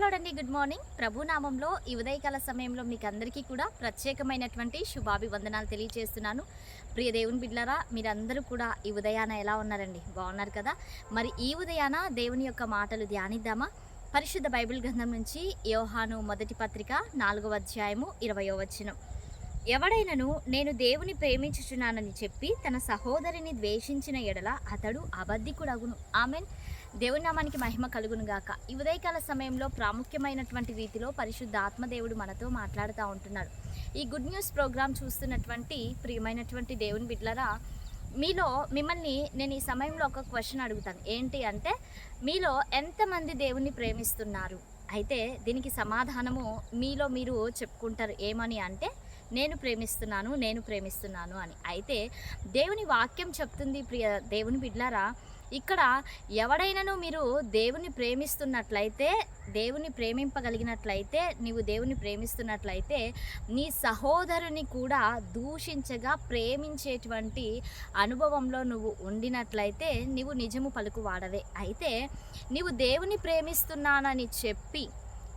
అండి good morning ప్రభునామంలో ఈ ఉదయకాల సమయంలో మీకు అందరికీ కూడా ప్రత్యేకమైనటువంటి శుభాభివందనాలు తెలియజేస్తున్నాను. ప్రియ దేవుని బిడ్డలారా మీరందరూ కూడా ఈ ఉదయాన ఎలా ఉన్నారండి? బాగున్నారు కదా? మరి ఈ ఉదయాన దేవుని యొక్క మాటలు ధ్యానిద్దామా? పరిశుద్ధ బైబిల్ గ్రంథం నుంచి యోహాను మొదటి పత్రిక నాలుగవ అధ్యాయము ఇరవయో వచనం. ఎవడైనను నేను దేవుని ప్రేమించుచున్నానని చెప్పి తన సహోదరిని ద్వేషించిన ఎడల అతడు అబద్ధికుడగును. ఆమెన్. దేవుని నామానికి మహిమ కలుగును గాక. ఈ ఉదయకాల సమయంలో ప్రాముఖ్యమైనటువంటి రీతిలో పరిశుద్ధ ఆత్మదేవుడు మనతో మాట్లాడుతూ ఉంటున్నాడు. ఈ గుడ్ న్యూస్ ప్రోగ్రామ్ చూస్తున్నటువంటి ప్రియమైనటువంటి దేవుని బిడ్లరా మీలో మిమ్మల్ని నేను ఈ సమయంలో ఒక క్వశ్చన్ అడుగుతాను. ఏంటి అంటే మీలో ఎంతమంది దేవుణ్ణి ప్రేమిస్తున్నారు? అయితే దీనికి సమాధానము మీలో మీరు చెప్పుకుంటారు. ఏమని అంటే నేను ప్రేమిస్తున్నాను నేను ప్రేమిస్తున్నాను అని. అయితే దేవుని వాక్యం చెప్తుంది ప్రియ దేవుని బిడ్లారా ఇక్కడ ఎవడైనాను మీరు దేవుని ప్రేమిస్తున్నట్లయితే దేవుని ప్రేమింపగలిగినట్లయితే నీవు దేవుని ప్రేమిస్తున్నట్లయితే నీ సహోదరుని కూడా దూషించగా ప్రేమించేటువంటి అనుభవంలో నువ్వు ఉండినట్లయితే నీవు నిజము పలుకు వాడవే అయితే నీవు దేవుని ప్రేమిస్తున్నానని చెప్పి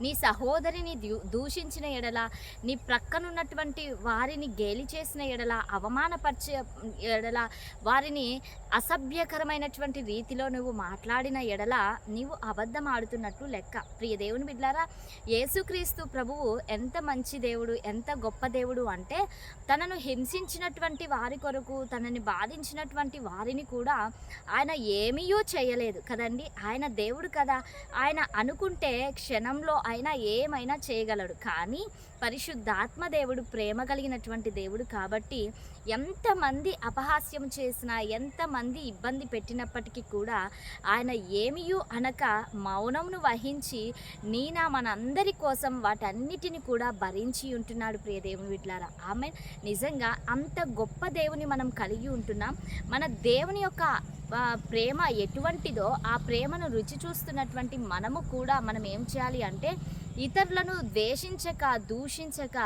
నీ సహోదరిని దూ దూషించిన ఎడల నీ ప్రక్కనున్నటువంటి వారిని గేలి చేసిన ఎడల అవమానపరిచే ఎడల వారిని అసభ్యకరమైనటువంటి రీతిలో నువ్వు మాట్లాడిన ఎడల నీవు అబద్ధం ఆడుతున్నట్టు లెక్క. ప్రియ దేవుని బిడ్డారా యేసుక్రీస్తు ప్రభువు ఎంత మంచి దేవుడు ఎంత గొప్ప దేవుడు అంటే తనను హింసించినటువంటి వారి కొరకు తనని బాధించినటువంటి వారిని కూడా ఆయన ఏమీ చేయలేదు కదండి. ఆయన దేవుడు కదా. ఆయన అనుకుంటే క్షణంలో ఆయన ఏమైనా చేయగలడు. కానీ పరిశుద్ధాత్మ దేవుడు ప్రేమ కలిగినటువంటి దేవుడు కాబట్టి ఎంతమంది అపహాస్యం చేసినా ఎంతమంది ఇబ్బంది పెట్టినప్పటికీ కూడా ఆయన ఏమియూ అనక మౌనంను వహించి నీనా మనందరి కోసం వాటన్నిటిని కూడా భరించి ఉంటున్నాడు ప్రియ దేవుని విట్లారా ఆమె నిజంగా అంత గొప్ప దేవుని మనం కలిగి ఉంటున్నాం. మన దేవుని యొక్క ప్రేమ ఎటువంటిదో ఆ ప్రేమను రుచి చూస్తున్నటువంటి మనము కూడా మనం ఏం చేయాలి అంటే ఇతరులను ద్వేషించక దూషించక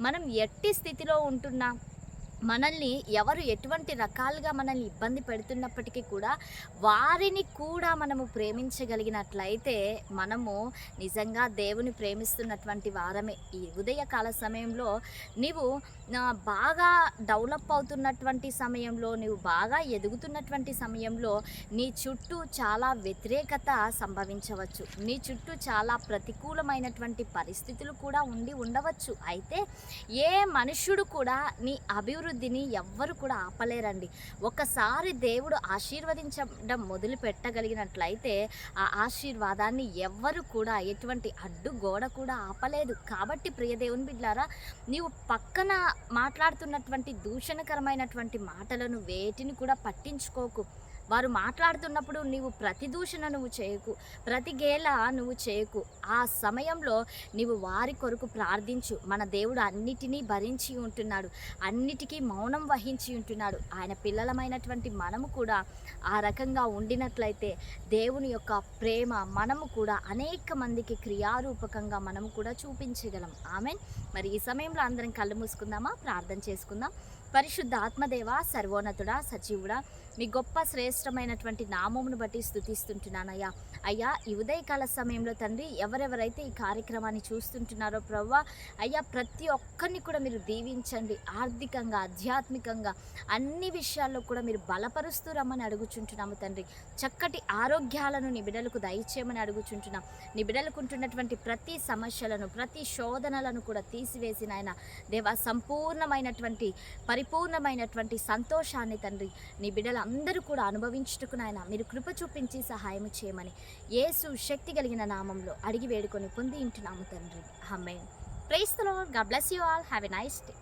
మనం ఎట్టి స్థితిలో ఉంటున్నా? మనల్ని ఎవరు ఎటువంటి రకాలుగా మనల్ని ఇబ్బంది పెడుతున్నప్పటికీ కూడా వారిని కూడా మనము ప్రేమించగలిగినట్లయితే మనము నిజంగా దేవుని ప్రేమిస్తున్నటువంటి వారమే. ఈ ఉదయకాల సమయంలో నీవు బాగా డెవలప్ అవుతున్నటువంటి సమయంలో నీవు బాగా ఎదుగుతున్నటువంటి సమయంలో నీ చుట్టూ చాలా వ్యతిరేకత సంభవించవచ్చు. నీ చుట్టూ చాలా ప్రతికూలమైనటువంటి పరిస్థితులు కూడా ఉండి ఉండవచ్చు. అయితే ఏ మనుష్యుడు కూడా నీ అభివృద్ధి అభివృద్ధిని ఎవ్వరు కూడా ఆపలేరండి. ఒకసారి దేవుడు ఆశీర్వదించడం మొదలు పెట్టగలిగినట్లయితే ఆ ఆశీర్వాదాన్ని ఎవ్వరు కూడా ఎటువంటి అడ్డు గోడ కూడా ఆపలేదు. కాబట్టి ప్రియ దేవుని బిడ్డారా నీవు పక్కన మాట్లాడుతున్నటువంటి దూషణకరమైనటువంటి మాటలను వేటిని కూడా పట్టించుకోకు. వారు మాట్లాడుతున్నప్పుడు నీవు ప్రతి దూషణ నువ్వు చేయకు ప్రతి గేల నువ్వు చేయకు. ఆ సమయంలో నీవు వారి కొరకు ప్రార్థించు. మన దేవుడు అన్నిటినీ భరించి ఉంటున్నాడు. అన్నిటికీ మౌనం వహించి ఉంటున్నాడు. ఆయన పిల్లలమైనటువంటి మనము కూడా ఆ రకంగా ఉండినట్లయితే దేవుని యొక్క ప్రేమ మనము కూడా అనేక మందికి క్రియారూపకంగా మనము కూడా చూపించగలం. ఆమె మరి ఈ సమయంలో అందరం కళ్ళు మూసుకుందామా? ప్రార్థన చేసుకుందాం. పరిశుద్ధ ఆత్మదేవ సర్వోన్నతుడా సజీవుడా మీ గొప్ప శ్రేష్టమైనటువంటి నామమును బట్టి స్థుతిస్తుంటున్నానయ్యా. అయ్యా ఈ ఉదయకాల సమయంలో తండ్రి ఎవరెవరైతే ఈ కార్యక్రమాన్ని చూస్తుంటున్నారో ప్రవ్వా అయ్యా ప్రతి ఒక్కరిని కూడా మీరు దీవించండి. ఆర్థికంగా ఆధ్యాత్మికంగా అన్ని విషయాల్లో కూడా మీరు బలపరుస్తూ రమ్మని అడుగుచుంటున్నాము తండ్రి. చక్కటి ఆరోగ్యాలను నీ బిడ్డలకు దయచేయమని అడుగుచుంటున్నాం. నీ బిడ్డలకు ఉంటున్నటువంటి ప్రతి సమస్యలను ప్రతి శోధనలను కూడా తీసివేసిన ఆయన దేవా సంపూర్ణమైనటువంటి పరిపూర్ణమైనటువంటి సంతోషాన్ని తండ్రి నీ అందరూ కూడా అనుభవించుటకు నాయన మీరు కృప చూపించి సహాయం చేయమని యేసు శక్తి కలిగిన నామంలో అడిగి వేడుకొని పొంది ఇంటున్నాము తండ్రి. హమ్మే praise the lord. God bless you all. Have a nice day.